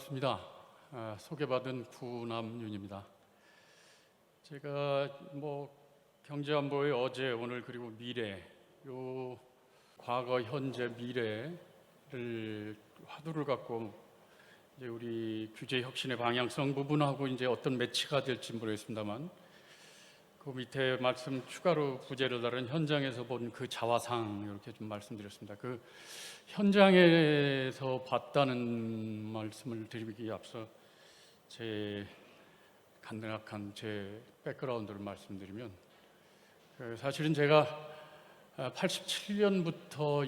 반갑습니다. 아, 소개받은 구남윤입니다. 제가 뭐 경제안보의 어제, 오늘 그리고 미래, 요 과거, 현재, 미래를 화두를 갖고 이제 우리 규제 혁신의 방향성 부분하고 이제 어떤 매치가 될지 모르겠습니다만 그 밑에 말씀 추가로 부제를 다른 현장에서 본 그 자화상 이렇게 좀 말씀드렸습니다. 그 현장에서 봤다는 말씀을 드리기 앞서 제 간략한 제 백그라운드를 말씀드리면 그 사실은 제가 87년부터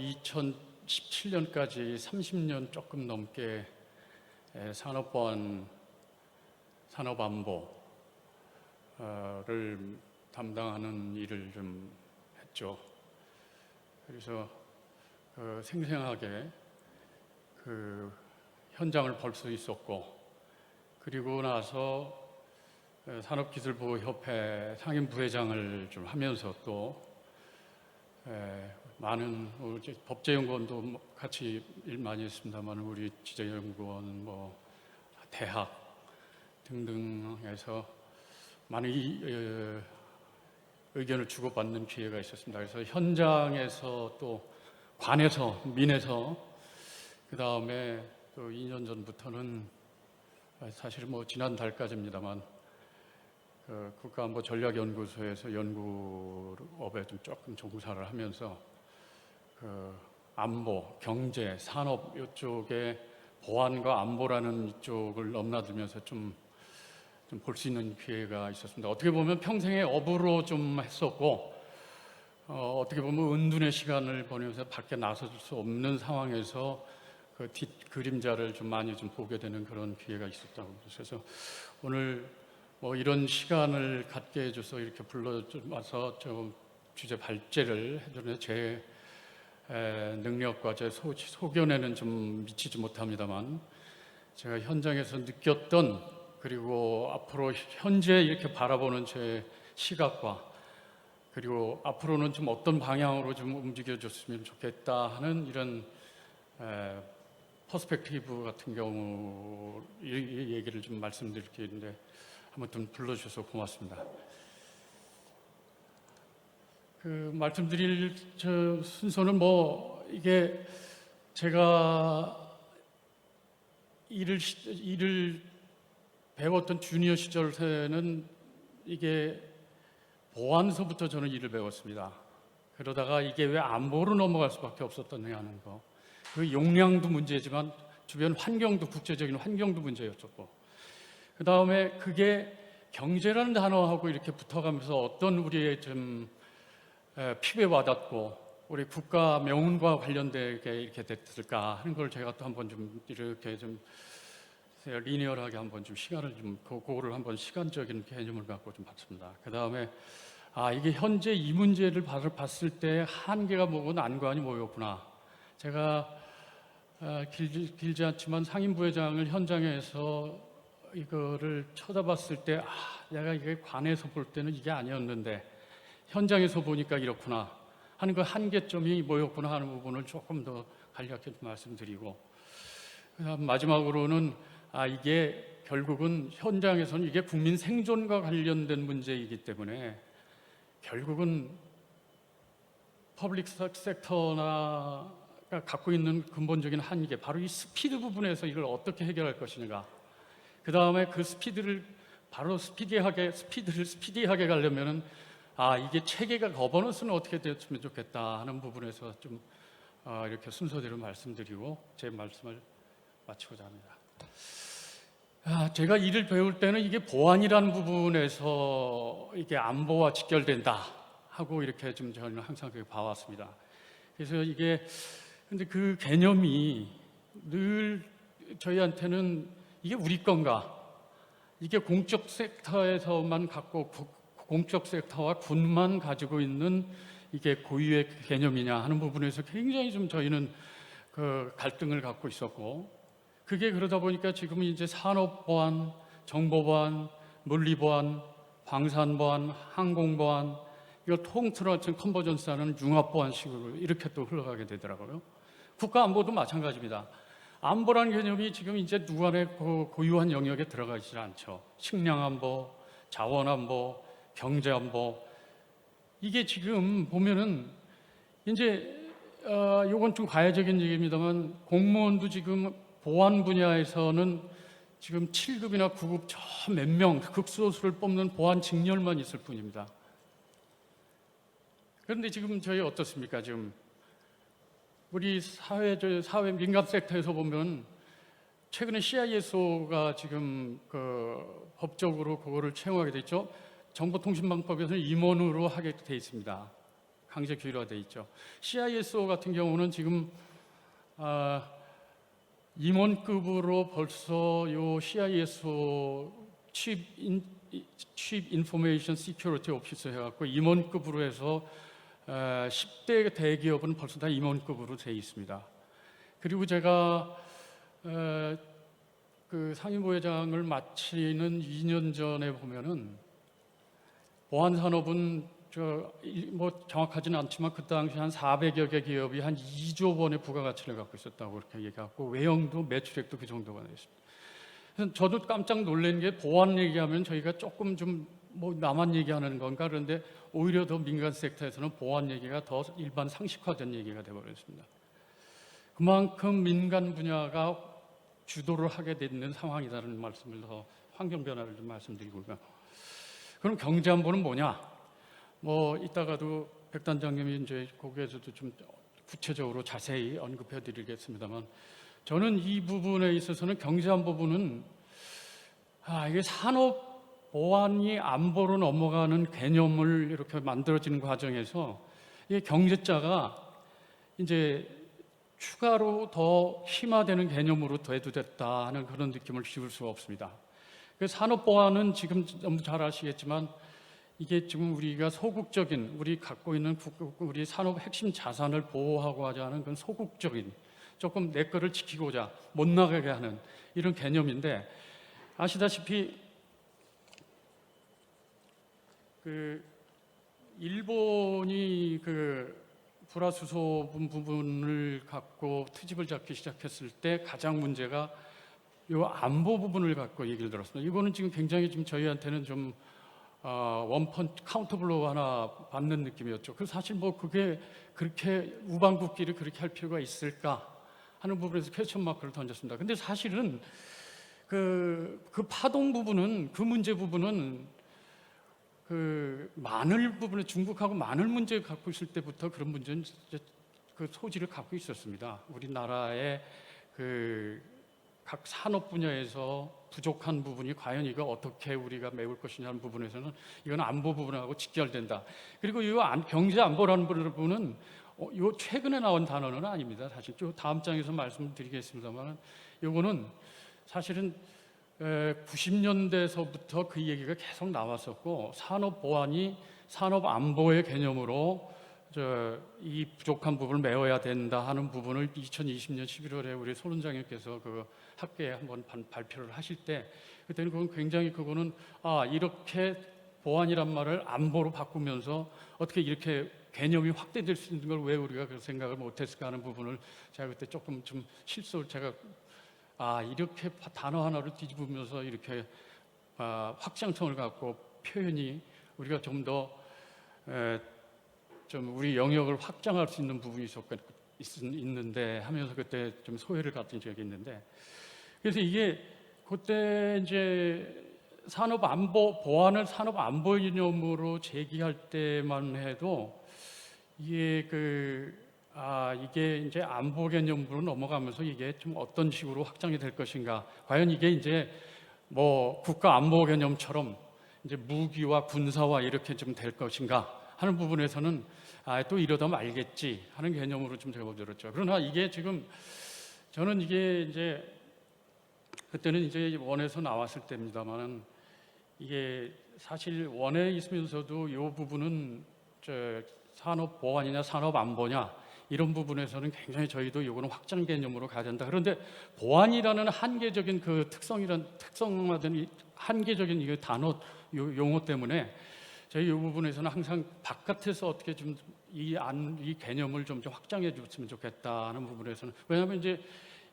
2017년까지 30년 조금 넘게 에, 산업보안 산업안보를 담당하는 일을 좀 했죠. 그래서 그 생생하게 그 현장을 볼 수 있었고 그리고 나서 어, 산업기술보호협회 상임 부회장을 좀 하면서 또 에, 많은 어, 이제 법제연구원도 뭐 같이 일 많이 했습니다만 우리 지재연구원 뭐 대학 등등에서 많은 이, 에, 의견을 주고받는 기회가 있었습니다. 그래서 현장에서 또 관에서 민에서 그 다음에 또 2년 전부터는 사실 뭐 지난 달까지입니다만 그 국가안보 전략연구소에서 연구업에 좀 조금 종사를 하면서 그 안보, 경제, 산업 이쪽에 보안과 안보라는 이쪽을 넘나들면서 좀 좀 볼 수 있는 기회가 있었습니다. 어떻게 보면 평생의 업으로 좀 했었고 어, 어떻게 보면 은둔의 시간을 보내면서 밖에 나설 수 없는 상황에서 그 뒷 그림자를 좀 많이 좀 보게 되는 그런 기회가 있었다고 그래서 오늘 뭐 이런 시간을 갖게 해줘서 이렇게 불러와서 좀 주제 발제를 해주는 제 에, 능력과 제 소, 소견에는 좀 미치지 못합니다만 제가 현장에서 느꼈던 그리고 앞으로 현재 이렇게 바라보는 제 시각과 그리고 앞으로는 좀 어떤 방향으로 좀 움직여줬으면 좋겠다 하는 이런 에, 퍼스펙티브 같은 경우 이, 이 얘기를 좀 말씀드릴 게 있는데 한번 좀 불러주셔서 고맙습니다. 그 말씀드릴 저 순서는 뭐 이게 제가 일을 시- 일을 배웠던 주니어 시절에는 이게 보안서부터 저는 일을 배웠습니다. 그러다가 이게 왜 안보로 넘어갈 수밖에 없었던 하는 거. 그 용량도 문제지만 주변 환경도 국제적인 환경도 문제였었고. 그 다음에 그게 경제라는 단어하고 이렇게 붙어가면서 어떤 우리의 좀 에, 피부에 와닿고 우리 국가 명운과 관련되게 이렇게 됐을까 하는 걸 제가 또 한번 좀 이렇게 좀 리니어하게 한번 좀 시간을 좀 그- 그거를 한번 시간적인 개념을 갖고 좀 봤습니다. 그 다음에 아 이게 현재 이 문제를 봤- 봤을 때 한계가 뭐고 난관이 뭐였구나. 제가 아, 길지, 길지 않지만 상임부회장을 현장에서 이거를 쳐다봤을 때 아, 내가 이게 관에서 볼 때는 이게 아니었는데 현장에서 보니까 이렇구나 하는 그 한계점이 뭐였구나 하는 부분을 조금 더좀 말씀드리고 그다음 마지막으로는 아 이게 결국은 현장에서는 이게 국민 생존과 관련된 문제이기 때문에 결국은 퍼블릭 섹터나 갖고 있는 근본적인 한계 바로 이 스피드 부분에서 이걸 어떻게 해결할 것인가 그 다음에 그 스피드를 바로 스피디하게 스피드를 스피디하게 가려면은 아 이게 체계가 거버넌스는 어떻게 되었으면 좋겠다 하는 부분에서 좀 아, 이렇게 순서대로 말씀드리고 제 말씀을 마치고자 합니다. 아, 제가 일을 배울 때는 이게 보안이라는 부분에서 이게 안보와 직결된다 하고 이렇게 좀 저는 항상 그렇게 봐왔습니다. 그래서 이게 근데 그 개념이 늘 저희한테는 이게 우리 건가? 이게 공적 섹터에서만 갖고 구- 공적 섹터와 군만 가지고 있는 이게 고유의 개념이냐 하는 부분에서 굉장히 좀 저희는 그 갈등을 갖고 있었고 그게 그러다 보니까 지금은 이제 산업 보안, 정보 보안, 물리 보안, 방산 보안, 항공 보안 이걸 통틀어 지금 컨버전스하는 융합 보안식으로 이렇게 또 흘러가게 되더라고요. 국가 안보도 마찬가지입니다. 안보라는 개념이 지금 이제 누구한의 고- 고유한 영역에 들어가지 않죠. 식량 안보, 자원 안보, 경제 안보 이게 지금 보면은 이제 어, 요건 좀 가야적인 얘기입니다만 공무원도 지금 보안 분야에서는 지금 7급이나 9급 저 몇 명 극소수를 뽑는 보안 직렬만 있을 뿐입니다. 그런데 지금 저희 어떻습니까? 지금 우리 사회 저 사회 민간 섹터에서 보면 최근에 CISO가 지금 그 법적으로 그거를 채용하게 됐죠. 정보통신망법에서는 임원으로 하게 돼 있습니다. 강제 규율화돼 있죠. CISO 같은 경우는 지금 아, 임원급으로 벌써 요 CISO Chief In, Chief Information 해갖고 임원급으로 해서 어, 10대 대기업은 벌써 다 임원급으로 돼 있습니다. 그리고 제가 어, 그 상임부회장을 마치는 2년 전에 보면은 보안산업은 저뭐 정확하지는 않지만 그 당시 한 400여 개 기업이 한 2조 원의 부가가치를 갖고 있었다고 그렇게 얘기하고 외형도 매출액도 그 정도가 됐습니다. 그래서 저도 깜짝 놀란 게 보안 얘기하면 저희가 조금 좀 뭐 나만 얘기하는 건가 그런데 오히려 더 민간 섹터에서는 보안 얘기가 더 일반 상식화된 얘기가 되어버렸습니다. 그만큼 민간 분야가 주도를 하게 되는 상황이라는 말씀을 더 환경 변화를 좀 말씀드리고요. 그럼 경제 안보는 뭐냐? 뭐 이따가도 백 단장님이 이제 거기에서도 좀 구체적으로 자세히 언급해 드리겠습니다만 저는 이 부분에 있어서는 경제 안보부는 아, 이게 산업 보안이 안보로 넘어가는 개념을 이렇게 만들어지는 과정에서 이 경제자가 이제 추가로 더 심화되는 개념으로 대두됐다 하는 그런 느낌을 지울 수가 없습니다. 그 산업 보안은 지금 너무 잘 아시겠지만 이게 지금 우리가 소극적인 우리 갖고 있는 국- 우리 산업 핵심 자산을 보호하고 하자는 그런 소극적인 조금 내 거를 지키고자 못 나가게 하는 이런 개념인데 아시다시피 그 일본이 그 불화수소 부분을 갖고 트집을 잡기 시작했을 때 가장 문제가 요 안보 부분을 갖고 얘기를 들었습니다. 이거는 지금 굉장히 지금 저희한테는 좀 어, 원펀 카운터 블로우 하나 받는 느낌이었죠. 그 사실 뭐 그게 그렇게 우방국끼리 그렇게 할 필요가 있을까 하는 부분에서 퀘스천 마크를 던졌습니다. 근데 사실은 그, 그 파동 부분은 그 문제 부분은 그 마늘 부분에 중국하고 마늘 문제 갖고 있을 때부터 그런 문제는 그 소지를 갖고 있었습니다. 우리나라의 그 각 산업 분야에서 부족한 부분이 과연 이거 어떻게 우리가 메울 것이냐는 부분에서는 이건 안보 부분하고 직결된다. 그리고 이 안- 경제 안보라는 부분은 어, 요 최근에 나온 단어는 아닙니다. 사실 좀 다음 장에서 말씀드리겠습니다만 이거는 사실은 90년대서부터 그 얘기가 계속 나왔었고 산업 보안이 산업 안보의 개념으로 저이 부족한 부분을 메워야 된다 하는 부분을 2020년 11월에 우리 손 원장님께서 그 학계에 한번 반- 발표를 하실 때 그때는 그건 굉장히 그거는 아 이렇게 보안이란 말을 안보로 바꾸면서 어떻게 이렇게 개념이 확대될 수 있는 걸 왜 우리가 그 생각을 못했을까 하는 부분을 제가 그때 조금 좀 실수를 제가 아 이렇게 파- 단어 하나를 뒤집으면서 이렇게 아, 확장성을 갖고 표현이 우리가 좀더 좀 우리 영역을 확장할 수 있는 부분이 있는데 하면서 그때 좀 소외를 갖은 적이 있는데 그래서 이게 그때 이제 산업 안보 보안을 산업 안보 개념으로 제기할 때만 해도 이게 그 아, 이게 이제 안보 개념으로 넘어가면서 이게 좀 어떤 식으로 확장이 될 것인가. 과연 이게 이제 뭐 국가 안보 개념처럼 이제 무기와 군사화 이렇게 좀 될 것인가 하는 부분에서는 아, 또 이러다 말겠지 하는 개념으로 좀 제가 들었죠. 그러나 이게 지금 저는 이게 이제 그때는 이제 원에서 나왔을 때입니다만은 이게 사실 원에 있으면서도 이 부분은 저 산업 보안이냐 산업 안보냐 이런 부분에서는 굉장히 저희도 이거는 확장 개념으로 가야 된다. 그런데 보안이라는 한계적인 그 특성이란 특성화된 이 한계적인 이 단어 요- 용어 때문에 저희 이 부분에서는 항상 바깥에서 어떻게 좀 이 안 이 개념을 좀, 좀 확장해 줬으면 좋겠다는 부분에서는 왜냐하면 이제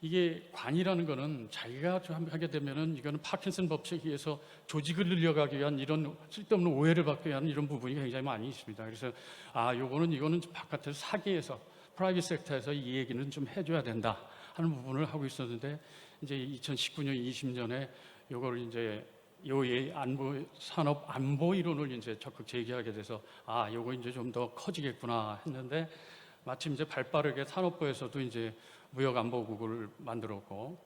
이게 관이라는 거는 자기가 좀 하게 되면은 이거는 파킨슨 법칙에 의해서 조직을 늘려가기 위한 이런 쓸데없는 오해를 받기 위한 이런 부분이 굉장히 많이 있습니다. 그래서 아 요거는 이거는 좀 바깥에서 사기에서 프라이빗 섹터에서 이 얘기는 좀 해줘야 된다 하는 부분을 하고 있었는데 이제 2019년 20년에 요거를 이제 요의 안보 산업 안보 이론을 이제 적극 제기하게 돼서 아 요거 이제 좀 더 커지겠구나 했는데 마침 이제 발빠르게 산업부에서도 이제 무역안보국을 만들었고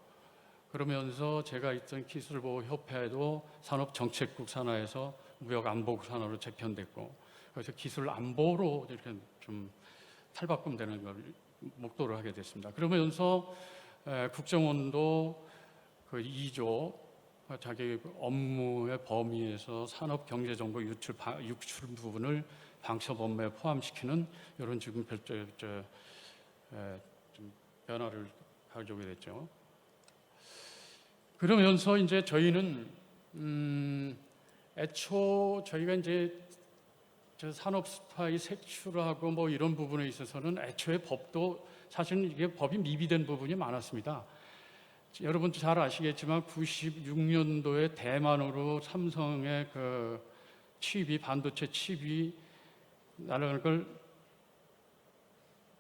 그러면서 제가 있던 기술보호협회도 산업정책국 산하에서 무역안보국 산하로 재편됐고 그래서 기술안보로 이렇게 좀 탈바꿈 되는 걸 목도를 하게 됐습니다. 그러면서 에, 국정원도 그 2조 자기 업무의 범위에서 산업 경제 정보 유출 바- 유출 부분을 방첩 업무에 포함시키는 이런 지금 별저 저, 에, 좀 변화를 가져오게 됐죠. 그러면서 이제 저희는 음, 애초 저희가 이제 저 산업 스파이 색출하고 뭐 이런 부분에 있어서는 애초에 법도 사실은 이게 법이 미비된 부분이 많았습니다. 여러분 잘 아시겠지만 96년도에 대만으로 삼성의 그 칩이 반도체 칩이 날아가는 걸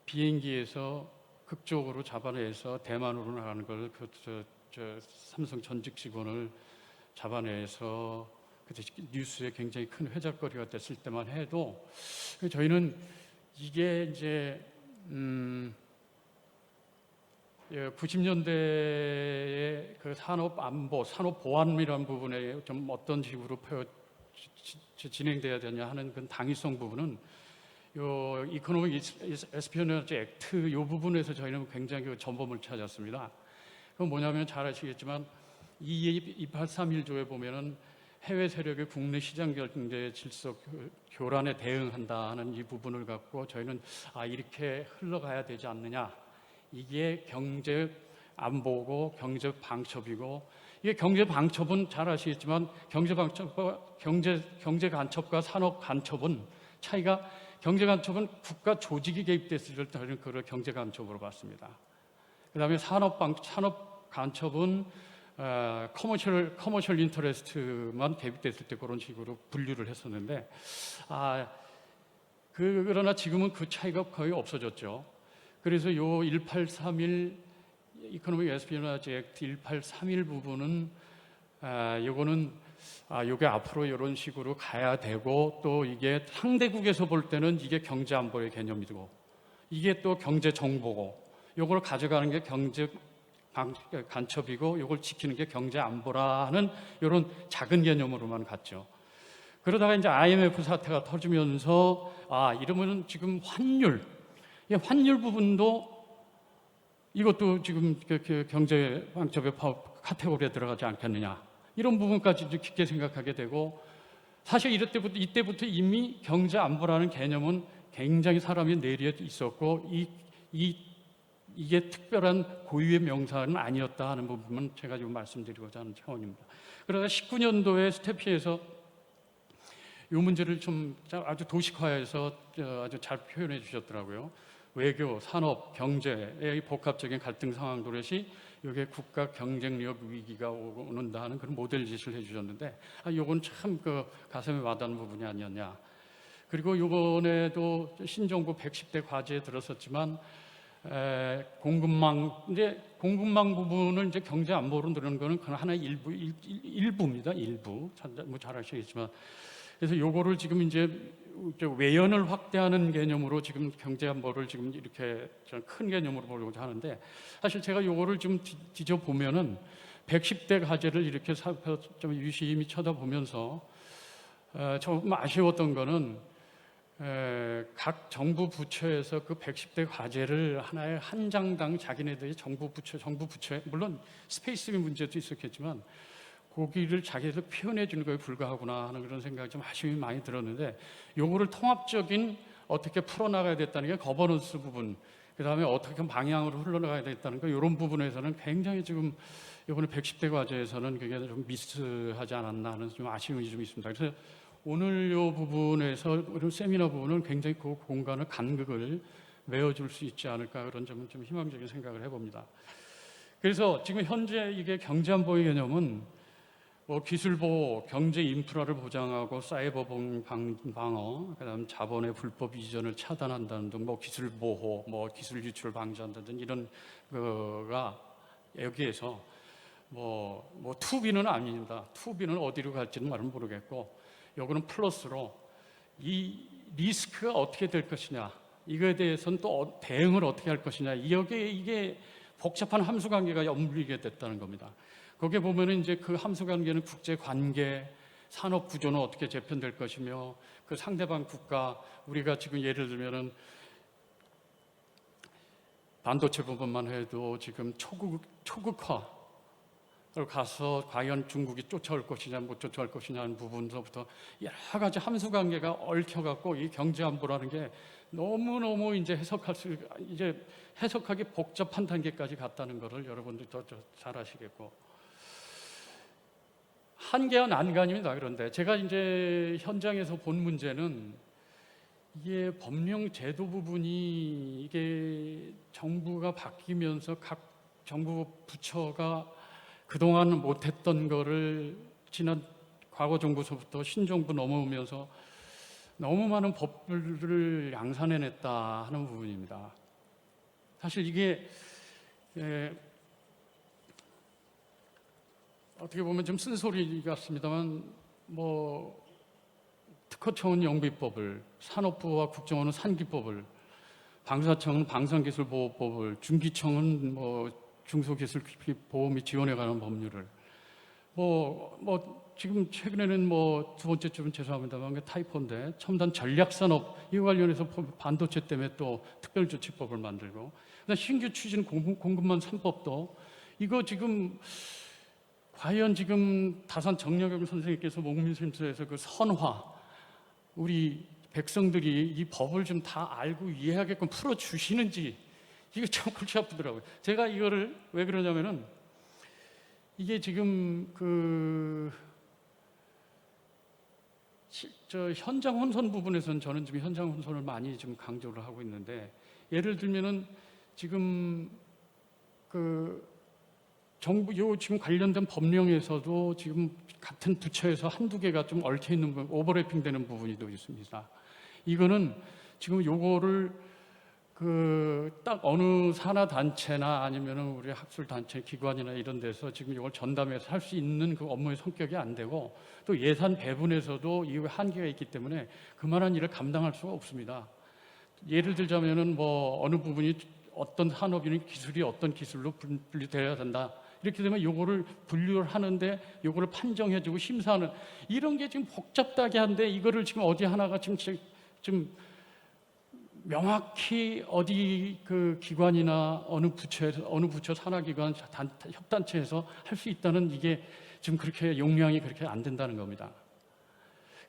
비행기에서 극적으로 잡아내서 대만으로 나가는 걸 그 저, 저 삼성 전직 직원을 잡아내서 그때 뉴스에 굉장히 큰 회자거리가 됐을 때만 해도 저희는 이게 이제 음 90년대의 그 산업 안보, 산업 보안이라는 부분에 좀 어떤 식으로 표, 지- 지- 진행돼야 되냐 하는 그 당위성 부분은 요 이코노믹 에스피어너지 액트 요 부분에서 저희는 굉장히 그 전범을 찾았습니다. 그건 뭐냐면 잘 아시겠지만 이 2831조에 보면은 해외 세력의 국내 시장 경제 질서 교- 교란에 대응한다 하는 이 부분을 갖고 저희는 아 이렇게 흘러가야 되지 않느냐. 이게 경제 안보고 경제 방첩이고 이게 경제 방첩은 잘 아시겠지만 경제 방첩과 경제 경제 간첩과 산업 간첩은 차이가 경제 간첩은 국가 조직이 개입됐을 때 저희는 그걸 경제 간첩으로 봤습니다. 그다음에 산업 방 산업 간첩은 어, 커머셜 커머셜 인터레스트만 개입됐을 때 그런 식으로 분류를 했었는데 아 그, 그러나 지금은 그 차이가 거의 없어졌죠. 그래서 요 1831 이코노믹 에스피너지 액트 1831 부분은 아, 요거는 아, 요게 앞으로 이런 식으로 가야 되고 또 이게 상대국에서 볼 때는 이게 경제 안보의 개념이고 이게 또 경제 정보고 요걸 가져가는 게 경제 방- 간첩이고 요걸 지키는 게 경제 안보라는 이런 작은 개념으로만 갔죠. 그러다가 이제 IMF 사태가 터지면서 아 이러면은 지금 환율 이 환율 부분도 이것도 지금 그- 그 경제 방첩의 파업 카테고리에 들어가지 않겠느냐 이런 부분까지 좀 깊게 생각하게 되고 사실 이럴 때부터 이때부터 이미 경제 안보라는 개념은 굉장히 사람이 내리에 있었고 이, 이 이게 특별한 고유의 명사는 아니었다 하는 부분은 제가 지금 말씀드리고자 하는 차원입니다. 그러다 19년도에 스태피에서 이 문제를 좀 아주 도식화해서 저 아주 잘 표현해 주셨더라고요. 외교, 산업, 경제의 복합적인 갈등 상황 도래시 이게 국가 경쟁력 위기가 오는다 하는 그런 모델 제시를 해주셨는데 아, 요건 참 그 가슴에 와닿는 부분이 아니었냐. 그리고 이번에도 신정부 110대 과제에 들었었지만 에, 공급망 이제 공급망 부분을 이제 경제 안보로 늘는 거는 그건 하나의 일부 일, 일부입니다. 일부 뭐잘 아시겠지만 그래서 요거를 지금 이제 저 외연을 확대하는 개념으로 지금 경제 안보를 지금 이렇게 큰 개념으로 보려고 하는데 사실 제가 요거를 좀 뒤- 뒤져 보면은 110대 과제를 이렇게 살펴 좀 유심히 쳐다보면서 어, 좀 아쉬웠던 거는 에, 각 정부 부처에서 그 110대 과제를 하나의 한 장당 자기네들이 정부 부처 정부 부처에 물론 스페이스의 문제도 있었겠지만 거기를 자기들 표현해 주는 거에 불과하구나 하는 그런 생각이 좀 아쉬움이 많이 들었는데 요거를 통합적인 어떻게 풀어나가야 됐다는 게 거버넌스 부분 그 다음에 어떻게 방향으로 흘러나가야 됐다는 거 이런 부분에서는 굉장히 지금 이번에 110대 과제에서는 그게 좀 미스하지 않았나 하는 좀 아쉬움이 좀 있습니다. 그래서 오늘 요 부분에서 세미나 부분은 굉장히 그 공간을 간극을 메워줄 수 있지 않을까 그런 점은 좀 희망적인 생각을 해봅니다. 그래서 지금 현재 이게 경제안보의 개념은 뭐 기술 보호, 경제 인프라를 보장하고 사이버 방- 방- 방어, 그다음 자본의 불법 이전을 차단한다는 등 뭐 기술 보호, 뭐 기술 유출 방지한다는 이런 거가 여기에서 뭐, 뭐 투비는 아닙니다. 투비는 어디로 갈지는 말은 모르겠고, 요거는 플러스로 이 리스크가 어떻게 될 것이냐, 이거에 대해서는 또 어- 대응을 어떻게 할 것이냐, 여기에 이게 복잡한 함수 관계가 엇물리게 됐다는 겁니다. 거기에 보면은 이제 그 함수 관계는 국제 관계, 산업 구조는 어떻게 재편될 것이며 그 상대방 국가 우리가 지금 예를 들면은 반도체 부분만 해도 지금 초국 초극화를 가서 과연 중국이 쫓아올 것이냐 못 쫓아올 것이냐 하는 부분서부터 여러 가지 함수 관계가 얽혀 갖고 이 경제 안보라는 게 너무 너무 이제 해석할 수 이제 해석하기 복잡한 단계까지 갔다는 것을 여러분들도 저- 잘 아시겠고 한계와 난관입니다. 그런데 제가 이제 현장에서 본 문제는 이게 법령 제도 부분이 이게 정부가 바뀌면서 각 정부 부처가 그동안 못했던 거를 지난 과거 정부서부터 신정부 넘어오면서 너무 많은 법들을 양산해냈다 하는 부분입니다. 사실 이게 예, 어떻게 보면 좀 쓴소리 같습니다만 뭐 특허청은 영비법을 산업부와 국정원은 산기법을 방사청은 방산기술보호법을 중기청은 뭐 중소기술 보호 및 지원에 관한 법률을. 뭐, 뭐 지금 최근에는 뭐 두 번째 주은 죄송합니다만 그 타이포인데 첨단 전략산업 이와 관련해서 반도체 때문에 또 특별조치법을 만들고 신규 추진 공급- 공급망 3법도 이거 지금 과연 지금 다산 정력영 선생님께서 목민심서에서 그 선화 우리 백성들이 이 법을 좀 다 알고 이해하게끔 풀어 주시는지 이게 참 골치 아프더라고요. 제가 이거를 왜 그러냐면은 이게 지금 그 시- 저 현장 혼선 부분에서는 저는 지금 현장 혼선을 많이 좀 강조를 하고 있는데 예를 들면은 지금 그 정부 요 지금 관련된 법령에서도 지금 같은 부처에서 한두 개가 좀 얽혀 있는 부분, 오버래핑 되는 부분이 또 있습니다. 이거는 지금 요거를 그 딱 어느 산하 단체나 아니면은 우리 학술 단체 기관이나 이런 데서 지금 이걸 전담해서 할 수 있는 그 업무의 성격이 안 되고 또 예산 배분에서도 이 한계가 있기 때문에 그만한 일을 감당할 수가 없습니다. 예를 들자면은 뭐 어느 부분이 어떤 산업이니 기술이 어떤 기술로 분- 분류돼야 된다. 이렇게 되면 요거를 분류를 하는데 요거를 판정해주고 심사하는 이런 게 지금 복잡하게 한데 이거를 지금 어디 하나가 지금 지- 좀 명확히 어디 그 기관이나 어느 부처에서 어느 부처 산하기관 단, 협단체에서 할 수 있다는 이게 지금 그렇게 용량이 그렇게 안 된다는 겁니다.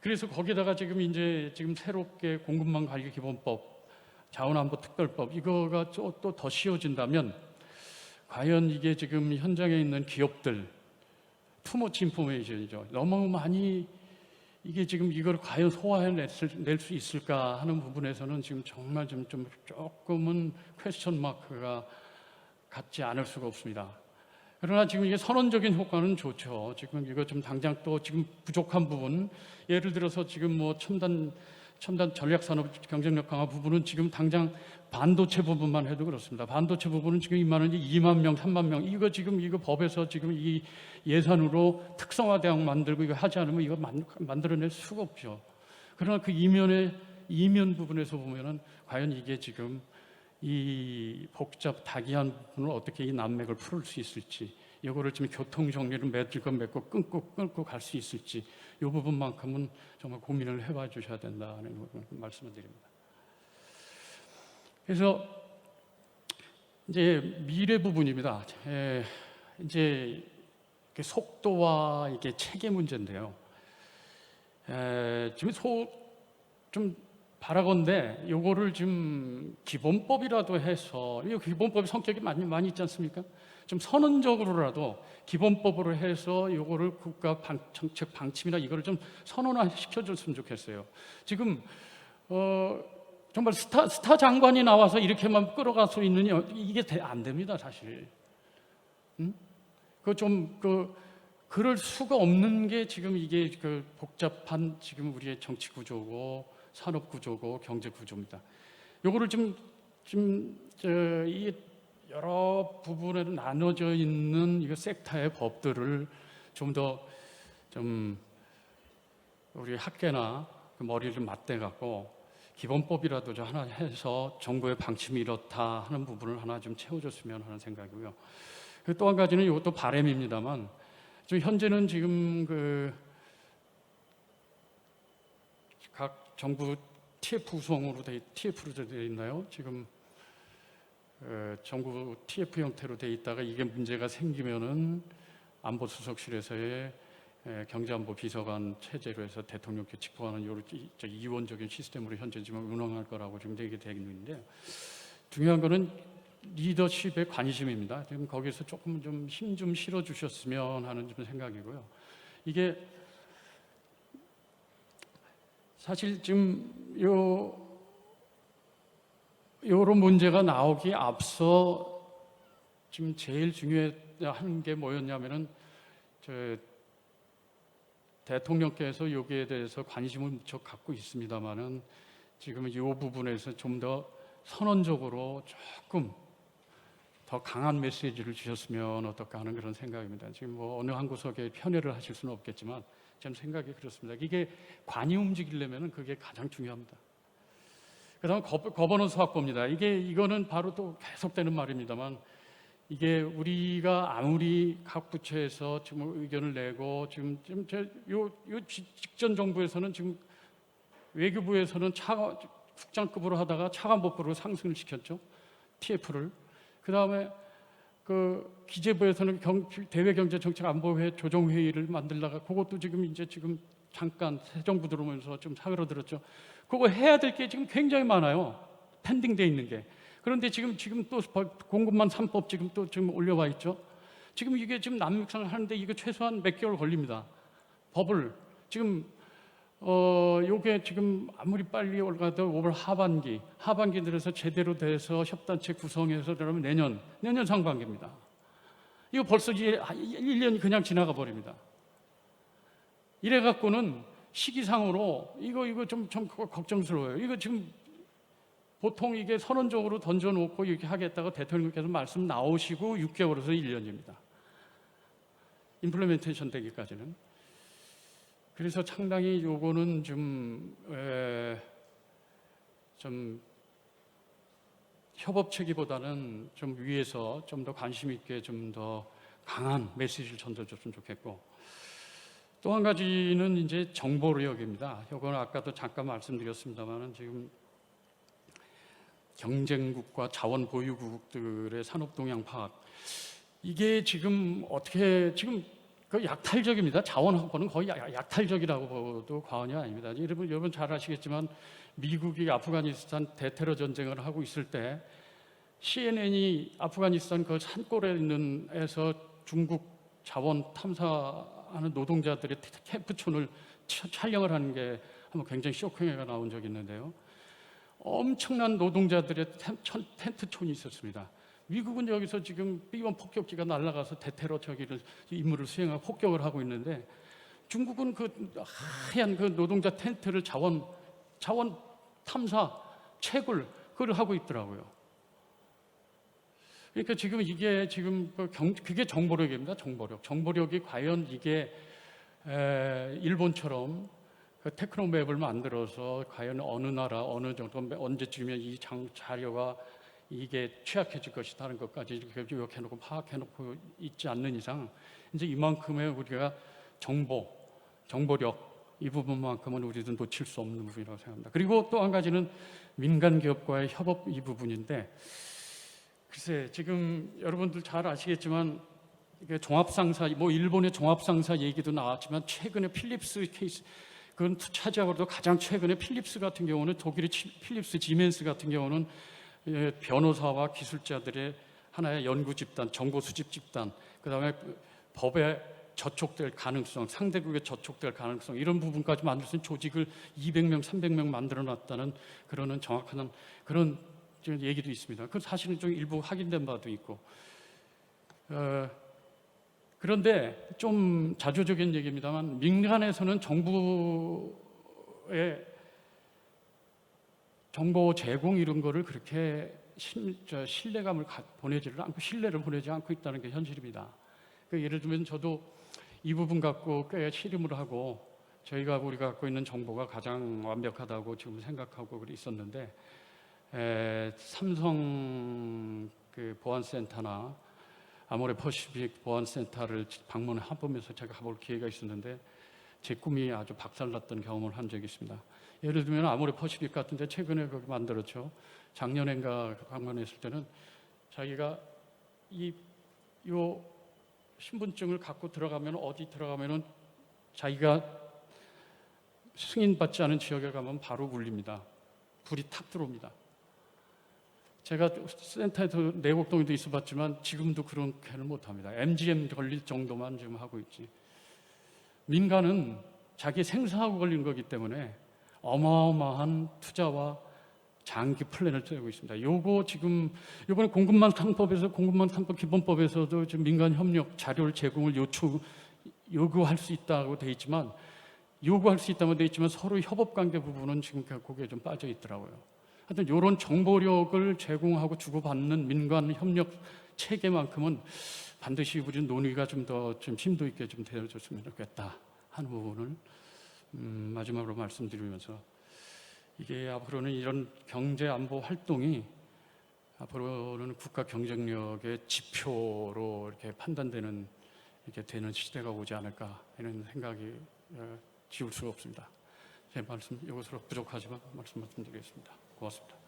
그래서 거기다가 지금 이제 지금 새롭게 공급망 관리 기본법, 자원안보 특별법 이거가 또 더 씌워진다면 과연 이게 지금 현장에 있는 기업들 투머치 인포메이션이죠. 너무 많이 이게 지금 이걸 과연 소화해낼 수 있을까 하는 부분에서는 지금 정말 좀, 좀 조금은 퀘스천 마크가 갖지 않을 수가 없습니다. 그러나 지금 이게 선언적인 효과는 좋죠. 지금 이거 좀 당장 또 지금 부족한 부분, 예를 들어서 지금 뭐 첨단 첨단 전략 산업 경쟁력 강화 부분은 지금 당장 반도체 부분만 해도 그렇습니다. 반도체 부분은 지금 이만원 2만 명, 3만 명 이거 지금 이거 법에서 지금 이 예산으로 특성화 대학 만들고 이거 하지 않으면 이거 만, 만들어낼 수가 없죠. 그러나 그 이면에 이면 부분에서 보면은 과연 이게 지금 이 복잡 다기한 부분을 어떻게 이 난맥을 풀을 수 있을지 이거를 지금 교통 정리를 맺을 건 맺고 끊고 끊고 갈 수 있을지 이 부분만큼은 정말 고민을 해봐 주셔야 된다는 말씀을 드립니다. 그래서 이제 미래 부분입니다. 에, 이제 그 속도와 이게 체계 문제인데요. 에, 지금 소, 좀 바라건대 요거를 지금 기본법이라도 해서 이 기본법의 성격이 많이 많이 있지 않습니까? 좀 선언적으로라도 기본법으로 해서 요거를 국가 방, 정책 방침이나 이거를 좀 선언화 시켜줬으면 좋겠어요. 지금 어, 정말 스타, 스타 장관이 나와서 이렇게만 끌어갈 수 있느냐 이게 돼- 안 됩니다 사실. 그좀그 그럴 수가 없는 게 지금 이게 그 복잡한 지금 우리의 정치 구조고 산업 구조고 경제 구조입니다. 요거를 좀좀 이 여러 부분에 나눠져 있는 이거 섹터의 법들을 좀 더좀 우리 학계나 그 머리를 맞대 갖고 기본법이라도 좀 하나 해서 정부의 방침이 이렇다 하는 부분을 하나 좀 채워줬으면 하는 생각이고요. 그또한 가지는 이것도 바램입니다만 좀 현재는 지금 그 각 정부 TF 구성으로 돼 TF로 되어 있나요? 지금 어, 정부 TF 형태로 돼 있다가 이게 문제가 생기면은 안보수석실에서의 에, 경제안보 비서관 체제로 해서 대통령께 직보하는 요저 이원적인 시스템으로 현재 지금 운영할 거라고 지금 얘기 되고 있는데 중요한 거는 리더십의 관심입니다. 지금 거기서 조금 좀 힘좀 실어 주셨으면 하는 좀 생각이고요. 이게 사실 지금 요 요런 문제가 나오기 앞서 지금 제일 중요한 게 뭐였냐면은 저 대통령께서 여기에 대해서 관심을 무척 갖고 있습니다만은 지금 이 부분에서 좀 더 선언적으로 조금 더 강한 메시지를 주셨으면 어떨까 하는 그런 생각입니다. 지금 뭐 어느 한 구석에 편애를 하실 수는 없겠지만 제 생각이 그렇습니다. 이게 관이 움직이려면 그게 가장 중요합니다. 그다음 거버넌스 확보입니다. 이게 이거는 바로 또 계속되는 말입니다만 이게 우리가 아무리 각 부처에서 지금 의견을 내고 지금 지금 저요 요 직전 정부에서는 지금 외교부에서는 차관 국장급으로 하다가 차관법부로 상승을 시켰죠. TF를 그 다음에 그 기재부에서는 경, 대외경제정책안보회 조정회의를 만들다가 그것도 지금 이제 지금 잠깐 새 정부 들어오면서 좀 사그러들었죠. 그거 해야 될 게 지금 굉장히 많아요. 펜딩돼 있는 게. 그런데 지금 지금 또 공급만 3법 지금 또 지금 올려와 있죠. 지금 이게 지금 남육상을 하는데 이게 최소한 몇 개월 걸립니다. 법을 지금 어 요게 지금 아무리 빨리 올라가도 올 하반기 하반기 들어서 제대로 돼서 협단체 구성해서 그러면 내년 내년 상반기입니다. 이거 벌써 이제 1년이 그냥 지나가 버립니다. 이래 갖고는 시기상으로 이거 이거 좀 좀 걱정스러워요. 이거 지금 보통 이게 선언적으로 던져놓고 이렇게 하겠다고 대통령께서 말씀 나오시고 6개월에서 1년입니다. 임플레멘테이션 되기까지는. 그래서 상당히 요거는 좀, 에, 좀 협업체기보다는 좀 위에서 좀 더 관심 있게 좀 더 강한 메시지를 전달줬으면 좋겠고 또 한 가지는 이제 정보력입니다. 이거는 아까도 잠깐 말씀드렸습니다만은 지금 경쟁국과 자원 보유국들의 산업 동향 파악 이게 지금 어떻게 지금 그 약탈적입니다. 자원 확보는 거의 약- 약탈적이라고 봐도 과언이 아닙니다. 여러분 여러분 잘 아시겠지만 미국이 아프가니스탄 대테러 전쟁을 하고 있을 때 CNN이 아프가니스탄 그 산골에 있는 에서 중국 자원 탐사 하는 노동자들의 캠프촌을 차- 촬영을 하는 게 한번 굉장히 쇼킹해가 나온 적이 있는데요. 엄청난 노동자들의 텐트촌이 있었습니다. 미국은 여기서 지금 B1 폭격기가 날아가서 대테러 저기를 임무를 수행하고 폭격을 하고 있는데 중국은 그 하얀 그 노동자 텐트를 자원 자원 탐사 채굴 그걸 하고 있더라고요. 그러니까 지금 이게 지금 그 경, 그게 정보력입니다. 정보력. 정보력이 과연 이게 에, 일본처럼 그 테크노맵을 만들어서 과연 어느 나라 어느 정도 언제쯤이면 이 장, 자료가 이게 취약해질 것이다 하는 것까지 요약해놓고 파악해놓고 있지 않는 이상 이제 이만큼의 우리가 정보, 정보력 이 부분만큼은 우리도 놓칠 수 없는 부분이라고 생각합니다. 그리고 또 한 가지는 민간 기업과의 협업 이 부분인데 글쎄 지금 여러분들 잘 아시겠지만 이게 종합상사 뭐 일본의 종합상사 얘기도 나왔지만 최근에 필립스 케이스 그건 차지하고도 가장 최근에 필립스 같은 경우는 독일의 치- 필립스 지멘스 같은 경우는 예, 변호사와 기술자들의 하나의 연구 집단, 정보 수집 집단, 그 다음에 법에 저촉될 가능성, 상대국에 저촉될 가능성 이런 부분까지 만들 수 있는 조직을 200명, 300명 만들어 놨다는 그러는 정확한 그런 얘기도 있습니다. 그 사실은 좀 일부 확인된 바도 있고 어, 그런데 좀 자조적인 얘기입니다만 민간에서는 정부의 정보 제공 이런 거를 그렇게 신, 저 신뢰감을 가, 보내지를 않고 신뢰를 보내지 않고 있다는 게 현실입니다. 그 예를 들면 저도 이 부분 갖고 꽤 씨름을 하고 저희가 우리가 갖고 있는 정보가 가장 완벽하다고 지금 생각하고 있었는데 에, 삼성 그 보안센터나 아모레 퍼시픽 보안센터를 방문해보면서 제가 가볼 기회가 있었는데 제 꿈이 아주 박살났던 경험을 한 적이 있습니다. 예를 들면 아모레 퍼시픽 같은데 최근에 거기 만들었죠. 작년엔가 방문했을 때는 자기가 이 요 신분증을 갖고 들어가면 어디 들어가면은 자기가 승인받지 않은 지역에 가면 바로 울립니다. 불이 탁 들어옵니다. 제가 센터에도 내곡동에도 있어봤지만 지금도 그렇게는 못합니다. MGM 걸릴 정도만 지금 하고 있지. 민간은 자기 생사하고 걸린 거기 때문에 어마어마한 투자와 장기 플랜을 짜고 있습니다. 요거 지금 이번에 공급망 상법에서 공급망 상법 기본법에서도 지금 민간 협력 자료를 제공을 요청 요구할 수 있다고 돼 있지만 요구할 수 있다고 돼 있지만 서로 협업 관계 부분은 지금 거기에 좀 빠져 있더라고요. 하여튼 이런 정보력을 제공하고 주고받는 민간 협력 체계만큼은 반드시 우리 논의가 좀더좀 심도 있게 좀 되어줬으면 좋겠다 하는 부분을 음, 마지막으로 말씀드리면서 이게 앞으로는 이런 경제 안보 활동이 앞으로는 국가 경쟁력의 지표로 이렇게 판단되는 이렇게 되는 시대가 오지 않을까 이런 생각이 어, 지울 수가 없습니다. 제 말씀 이것으로 부족하지만 말씀 말씀드리겠습니다. 고맙습니다.